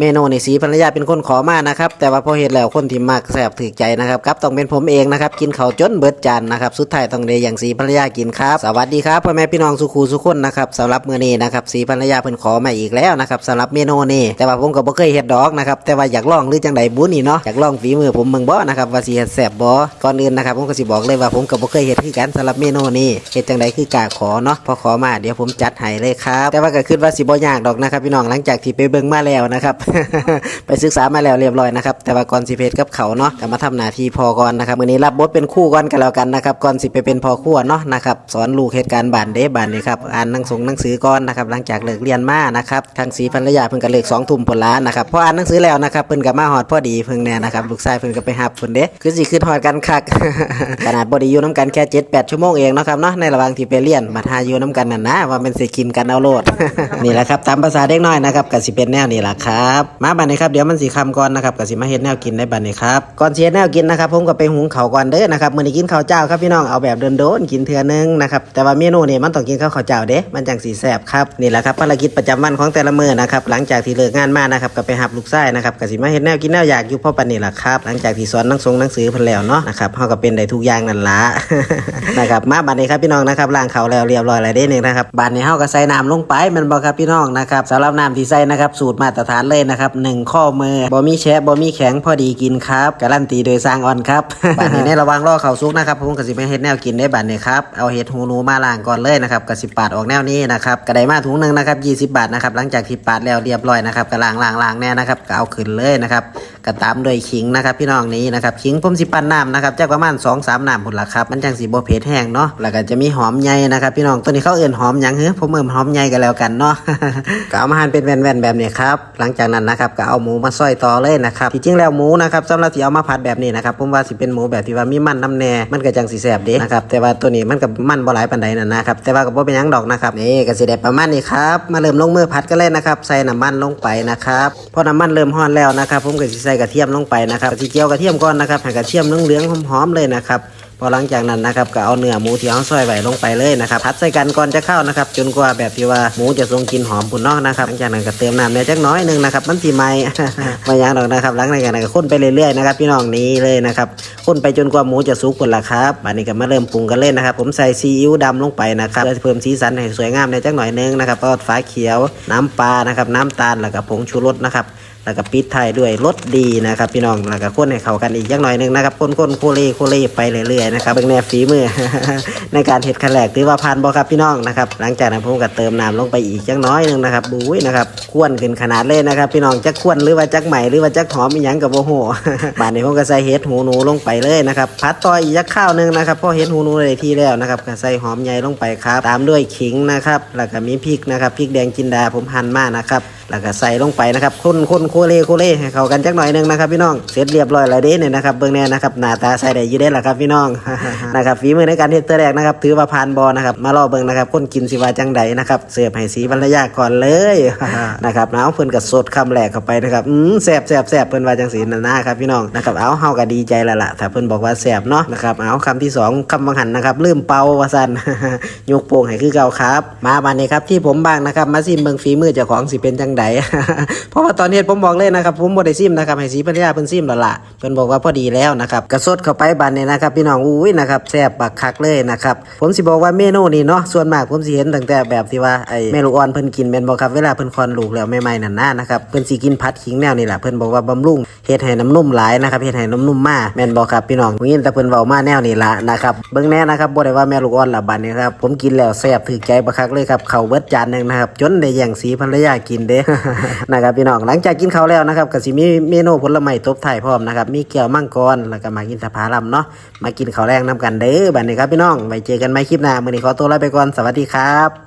เมนูนี่สีภรรยาเป็นคนขอมานะครับ แต่ว่าพอเห็นแล้วคนที่มักแซ่บถือใจนะครับครับต้องเป็นผมเองนะครับ กินเขาจนเบิดจานนะครับ สุดท้ายต้องได้อย่างสีภรรยากินครับ สวัสดีครับพ่อแม่พี่น้องสุขูสุขคนนะครับสำหรับมื้อนี้นะครับสีภรรยาเพิ่นขอมาอีกแล้วนะครับสำหรับเมนูนี้แต่ว่าผมก็บ่เคยเฮ็ดดอกนะครับแต่ว่าอยากลองหรือจังใดบุญนี่เนาะอยากลองฝีมือผมเบิ่งบ่นะครับว่าสิเฮ็ดแซ่บบ่ก่อนอื่นนะครับผมก็สิบอกเลยว่าผมก็บ่เคยเฮ็ดคือกันสำหรับเมนูนี้เฮ็ดจังใดคือกาขอเนาะพอขอมาเดี๋ยวผมจัดให้เลยครับแต่ว่าก็คิดว่าสิบ่ยากดอกนะครับพี่น้องหลังจากที่ไปเบิ่งมาแล้วนะครับไปศึกษามาแล้วเรียบร้อยนะครับ แต่ว่าก่อนสิเพจกับเขาเนาะก็มาทำหน้าที่พอก่อนนะครับมื้อนี้รับบทเป็นคู่ก่อนกันแล้วกันนะครับก่อนสิไปเป็นพอครัวเนาะนะครับสอนลูกเหตุการณ์บานเด้บานนี่ครับอ่านหนังสงหนังสือก่อนนะครับหลังจากเลิกเรียนมานะครับทางสีภรรยาเพิ่นก็เลิกสองทุ่มผลล้านนะครับพออ่านหนังสือแล้วนะครับเพิ่นก็มาฮอดพอดีเพิ่งแน่นะครับลูกชายเพิ่นก็ไปหับเพิ่นเด้คือสิขึ้นฮอดกันคักขนาดบ่ได้อยู่นํกันแค่7 8ชั่วโมงเองเนาะครับเนาะในระหว่างที่ไปเรียนมาทาอยู่นํกันนั่นนะว่ามันสิกินกันเอาโลดนี่แหละครับตามภาษาเด็กน้อยนะครับก็สิเป็นแนวนี้ล่ะครับมาบัดนี้ครับเดี๋ยวมันสิคำก่อนนะครับก็สิมาเฮ็ดแนวกินได้บัดนี้ครับก่อนเฮ็ดแนวกินนะครับผมก็ไปหุงข้าวก่อนเด้อนะครับมื้อนี้กินข้าวเจ้าครับพี่น้องเอาแบบโดนๆกินเทื่อนึงนะครับแต่ว่าเมนูนี่มันต้องกินข้าวข้าวเจ้าเด้มันจังสิแซ่บครับนี่แหละครับภารกิจประจำวันของแต่ละมื้อนะครับหลังจากที่เลิกงานมานะครับก็ไปหับลูกชายนะครับก็สิมาเฮ็ดแนวกินแนวอยากอยู่พ่อปันนี่แหละครับหลังจากที่สอนนังสงหนังสือเพิ่นแล้วเนาะนะครับเฮาก็เป็นได้ทุกอย่างนั่นล่ะนะครับมาบัดนี้ครับพี่น้องนะครับล้างเขาวแล้วเรียบร้อยแล้วเด้นึงนะครับบัดนี้เฮาก็ใส่น้ำลงไปแมันบ่ครับพี่น้องนะครับสำหรับน้ำที่ใส่นะครับสูตรมาตรฐานเลยนะครับหนึ่งข้อมือบ่มีแฉะบ่มีแข็งพอดีกินครับการันตีโดยสร้างออนครับบัดนี้ในระหว่างรอข้าวสุกนะครับผมก็สิไปเฮ็ดแนวกินได้บัดนี้ครับเอาเห็ดหูหนูมาล้างก่อนเลยนะครับก็สิปาดออกแนวนี้นะครับก็ได้มาถุงหนึงนะครับ20บาทนะครับหลังจากที่ปาดแล้วเรียบร้อยนะครับก็ล้างล้างล้างแน่นะครับก็เอาขึ้นเลยนะครับ ก็ตามด้วยขิงนะครับพี่น้องนี้นะครับขิงผมสิปั้นน้ำนะครับจักประมาณ2 3น้ำพุ่นละครับมันจังสิบ่เผ็ดแห้งเนาะแล้วก็จะมีหอมใหญ่นะครับพี่น้องตัวนี้เขาเอื่นหอมยังเฮ้ผมเอิ่มหอมใหญ่กันแล้วกันเนาะก็เอามาหั่นเป็นแว่นๆแบบนี้ครับหลังจากนั้นนะครับก็เอาหมูมาซอยต่อเลยนะครับที่จริงแล้วหมูนะครับสำหรับที่เอามาผัดแบบนี้นะครับผมว่าสิเป็นหมูแบบที่ว่ามีมันน้ำแน่มันก็จังสิแซ่บเด้นะครับแต่ว่าตัวนี้มันกับมันบ่หลายปานใดนั่นนะครับแต่ว่าก็บ่เป็นยังดอกนะครับนี่ก็สิได้ประมาณนี้ครับมาเริ่มลงมือผัดกันเลยนะครับใส่น้ำมันลงไปนะครับพอน้ำมันเริ่มร้อนแล้วนะครับผมก็สิใส่กระเทียมลงไปนะครับสิเจียวกระเทียมก่อนนะครับให้กระเทียมเหลืองๆหอมๆเลยนะครับพอหลังจากนั้นนะครับก็เอาเนื้อหมูที่เอาซอยไว้ลงไปเลยนะครับพัดใส่กันก่อนจะเข้านะครับจนกว่าแบบที่ว่าหมูจะทรงกลินหอมปุ่นนอกนะครับหลังจากนั้นก็เติมน้ำเนี่ยจักน้อยหนึงนะครับมันสีไหมไม่ยังหรอกนะครับหลังจากนั้นก็ข้นไปเรื่อยๆนะครับพี่น้องนี้เลยนะครับข้นไปจนกว่าหมูจะสุกหมดละครับอันนี้ก็มาเริ่มปรุงกันเลยนะครับ ผมใส่ซีอิ๊วดำลงไปนะครับเพื่อเพิ่มสีสันให้สวยงามในจักหน่อยหนึงนะครับก็ฟ้าเขียว น้ำปลานะครับน้ำตาลแล้วก็ผงชูรสนะครับ แล้วก็ปิดท้ายด้วยรสดีนะครับ พี่น้องแล้วก็คนให้เข้ากันอีกจักหน่อยหนึงนะครับคนๆโคเลโคเลไปเรื่อยๆนะครับเบิ่งแนวฝีมือ ในการเห็ดขั้นแรกถือว่าผ่านบ่ครับพี่น้องนะครับหลังจากนั้นผมก็เติมน้ำลงไปอีกจักน้อยหนึงนะครับบุ้ยนะครับควนขึ้นขนาดเลยนะครับ พี่น้องจักควนหรือว่าจักใหม่หรือว่าจักหอมอีหยังกับโบโหบานนี้ผมก็ใส่เห็ดหูหนูลงไปเลยนะครับพัดต่ออีกจักข้าวหนึงนะครับพอเห็ดหูหนูได้ที่แล้วนะครับก็ใส่หอมใหญ่ลงไปครับ ตามด้วยขิงนะครับแล้วก็มีพริกนะครับพริกแดงจินดาผมหั่นมานะครับ แล้วก็ใส่ลงไปนะครับคนคนโคเลโคเลให้เข้ากันจักหน่อยหนึงนะครับพี่น้องเสร็จเรียบร้อยแล้วเด้เนี่ยนะครับเบื้องแน่นะครับหน้าตาใส่ได้ยู่ได้ละครับพี่น้องนะครับฝีมือในการเฮ็ดตัวแรกนะครับถือว่าผ่านบอนะครับมารอเบิ่งนะครับคนกินสิว่าจังใดนะครับเสิร์ฟให้สีบรรยาก่อนเลยนะครับเอาเพิ่นก็สดคำแรกเข้าไปนะครับอืมแซ่บแซ่บแซ่บเพิ่นว่าจังสีนั่นนะครับพี่น้องนะครับเอาเฮาก็ดีใจแล้วล่ะถ้าเพิ่นบอกว่าแซ่บเนาะนะครับเอาคำที่สองคำบังหันนะครับลืมเป่าว่าซั่นยกโป่งให้คือเก่าครับ มาบัดนี้ครับที่ผมบ้างนะครับมาซิมเบิ่งฝีมือเจ้าของสิเป็นจังใด เพราะว่าตอนนี้ผมบอกเลยนะครับผมบ่ได้ซิมนะครับให้สีภรรยาเพิ่นซิมแล้วล่ะเพิ่นบอกว่าพอดีแล้วนะครับกระสดเข้าไปบันเนี่ยนะครับพี่น้องอุ้ยนะครับแซ่บบักคักเลยนะครับผมสิบอกว่าเมนูนี้เนาะส่วนมากผมสิเห็นตั้งแต่แบบที่ว่าไอ้แม่ลูกอ่อนเพิ่นกินแม่นบ่ครับเวลาเพิ่นคลอนลูกแล้วใหม่ๆนั่นนะนะครับเพิ่นสิกินผัดขิงแนวนี่แหละเพิ่นบอกว่าบำรุง เฮ็ดให้น้ำนุ่มหลายนะครับเฮ็ดให้น้ำนุ่มมากแม่นบ่ครับพี่น้องผมยินแต่เพิ่นเว้ามาแนวนี้ละนะครับเบิ่งแน่นะครับบ่ได้ว่าแม่ลูกอ่อนละบัดนี้ครับผมกินแล้วแซ่บถึกใจบักคักเลยครับเข้าเบิดจานหนึงนะครับจนได้แย่งสีภรรยากินเด้นะครับพี่น้องหลังจากกินข้าวแล้วนะครับก็สิมีเมนูผลไม้ตบท้ายพร้อมนะครับมีแก้วมังกรแล้วก็มากินสะพาลัมเนาะมากินข้าวแรงน้ำกันเด้อบัดนี้ครับพี่น้องไว้เจอกันใหม่คลิปหน้ามื้อนี้ขอตัวลาไปก่อนสวัสดีครับ